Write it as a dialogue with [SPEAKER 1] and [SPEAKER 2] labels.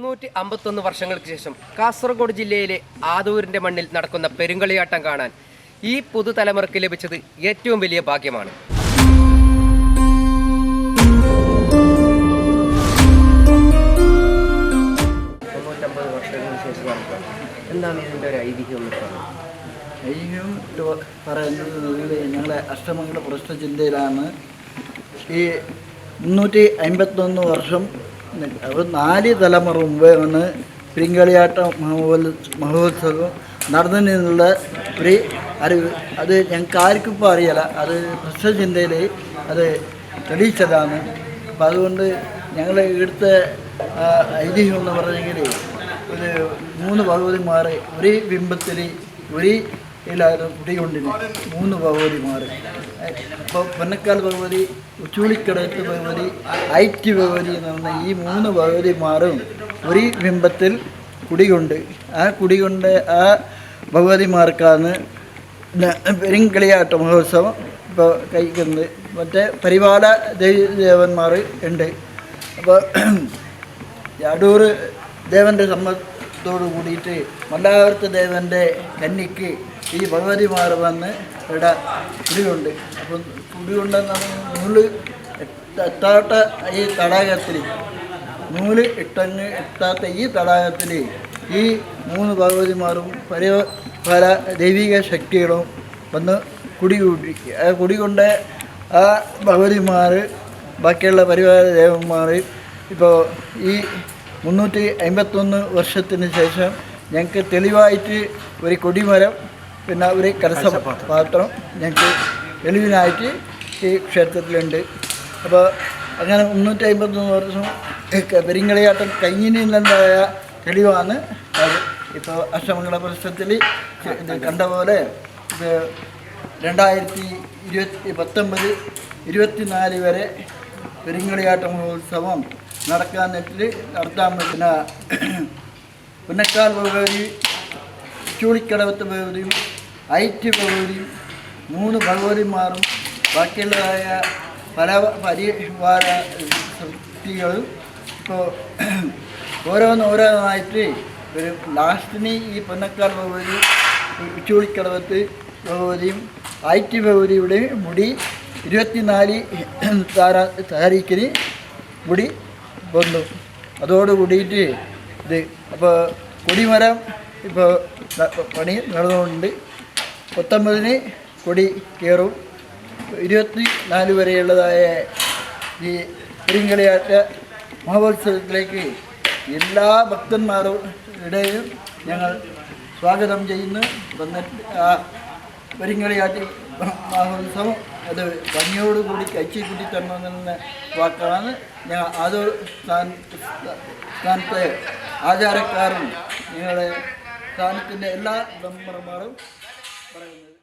[SPEAKER 1] മുന്നൂറ്റി അമ്പത്തൊന്ന് വർഷങ്ങൾക്ക് ശേഷം കാസർഗോഡ് ജില്ലയിലെ ആദൂരിന്റെ മണ്ണിൽ നടക്കുന്ന പെരുങ്കളിയാട്ടം കാണാൻ ഈ പുതുതലമുറയ്ക്ക് ലഭിച്ചത് ഏറ്റവും വലിയ ഭാഗ്യമാണ്. എന്താണ് ഇതിന്റെ ഒരു ഐതിഹ്യം
[SPEAKER 2] ഐഹികം പറയുന്നത് ഞങ്ങളെ അഷ്ടമംഗല പ്രശ്ന ചിന്തയിലാണ് ഈ മുന്നൂറ്റി അമ്പത്തൊന്ന് വർഷം അത് നാല് തലമുറ മുമ്പാണ് പിരിങ്കളിയാട്ട മഹോത്സവം നടന്നു നിന്നുള്ള ഒരു അറിവ്. അത് ഞങ്ങൾക്ക് ആർക്കും ഇപ്പോൾ അറിയില്ല. അത് പ്രശ്നചിന്തയിൽ അത് തെളിയിച്ചതാണ്. അപ്പം അതുകൊണ്ട് ഞങ്ങൾ ഇവിടുത്തെ ഐതിഹ്യം എന്ന് പറഞ്ഞെങ്കിൽ ഒരു മൂന്ന് ഭഗവതിമാർ ഒരേ ബിംബത്തിൽ ഒരു എല്ലാവരും കുടികൊണ്ടിന് മൂന്ന് ഭഗവതിമാർ ഇപ്പോൾ പൊന്നക്കാൽ ഭഗവതി ഉച്ചൂളിക്കടത്ത് ഭഗവതി ഐറ്റി ഭഗവതി എന്ന് പറഞ്ഞ ഈ മൂന്ന് ഭഗവതിമാരും ഒരു ബിംബത്തിൽ കുടികൊണ്ട്. ആ കുടികൊണ്ട് ആ ഭഗവതിമാർക്കാണ് പെരിങ്കളിയാട്ട മഹോത്സവം ഇപ്പോൾ കഴിക്കുന്നത്. മറ്റേ പരിപാല ദേവി ദേവന്മാർ ഉണ്ട്. അപ്പോൾ അടൂർ ദേവന്റെ സമ്മതത്തോട് കൂടിയിട്ട് മല്ലാവർത്ത ദേവന്റെ കന്നിക്ക് ഈ ഭഗവതിമാർ വന്ന് ഇവിടെ കുടിയുണ്ട്. അപ്പം കുടിയുണ്ടെന്നാണ് നൂൽ എത്ത- എത്താത്ത ഈ തടാകത്തിൽ നൂൽ ഇട്ടങ്ങ് എത്താത്ത ഈ തടാകത്തിൽ ഈ മൂന്ന് ഭഗവതിമാരും പല പല ദൈവിക ശക്തികളും വന്ന് കുടികൂടി കുടികൊണ്ട് ആ ഭഗവതിമാർ ബാക്കിയുള്ള പരിവാര ദേവന്മാർ ഇപ്പോൾ ഈ മുന്നൂറ്റി അമ്പത്തൊന്ന് വർഷത്തിന് ശേഷം ഞങ്ങൾക്ക് തെളിവായിട്ട് ഒരു കൊടിമരം പിന്നെ ഒരു കലസ പാത്രം ഞങ്ങൾക്ക് എളിവിനായിട്ട് ഈ ക്ഷേത്രത്തിലുണ്ട്. അപ്പോൾ അങ്ങനെ മുന്നൂറ്റി അമ്പത്തൊന്ന് വർഷം പെരിങ്ങളിയാട്ടം പെരിങ്കളിയാട്ടം കഴിഞ്ഞിട്ടുണ്ടായ തെളിവാണ്. അത് ഇപ്പോൾ അഷ്ടമംഗള പ്രശ്നത്തിൽ ഇത് കണ്ട പോലെ ഇത് രണ്ടായിരത്തി ഇരുപത്തി പത്തൊമ്പത് ഇരുപത്തിനാല് വരെ പെരിങ്കളിയാട്ട മഹോത്സവം നടക്കാൻ നെറ്റിൽ നടത്താൻ പറ്റുന്ന പുന്നക്കാൽ ഭഗവതി ചൂളിക്കടവത്ത് ഭഗവതിയും ഐറ്റ് ഭഗവതിയും മൂന്ന് ഭഗവതിമാറും ബാക്കിയുള്ളതായ പല പരിവാര ശക്തികളും ഇപ്പോൾ ഓരോന്ന് ഓരോന്നായിട്ട് ഒരു ലാസ്റ്റിന് ഈ പൊന്നക്കാർ ഭഗവതി ചൂളിക്കടവത്ത് ഭഗവതിയും ഐറ്റ് ഭഗവതിയുടെ മുടി ഇരുപത്തിനാല് താര താരീഖിന് മുടി വന്നു. അതോട് കൂടിയിട്ട് ഇത് അപ്പോൾ കൊടിമരം ഇപ്പോൾ പണി നടന്നുകൊണ്ട് പത്തൊമ്പതിന് കൊടി കയറും. ഇരുപത്തി നാല് വരെയുള്ളതായ ഈ പെരിങ്കളിയാറ്റ മഹോത്സവത്തിലേക്ക് എല്ലാ ഭക്തന്മാരും ഇടയിലും ഞങ്ങൾ സ്വാഗതം ചെയ്യുന്നു. വന്നിട്ട് ആ പെരിങ്കളിയാട്ടി മഹോത്സവം അത് ഭംഗിയോടുകൂടി കഴിച്ചിക്കുട്ടി തരണമെന്ന വാക്കാണ്. ഞാൻ അത് സ്ഥാനത്തെ ആചാരക്കാരും നിങ്ങളുടെ സ്ഥാനത്തിന്റെ എല്ലാ മെമ്പർമാരും പറയുന്നത്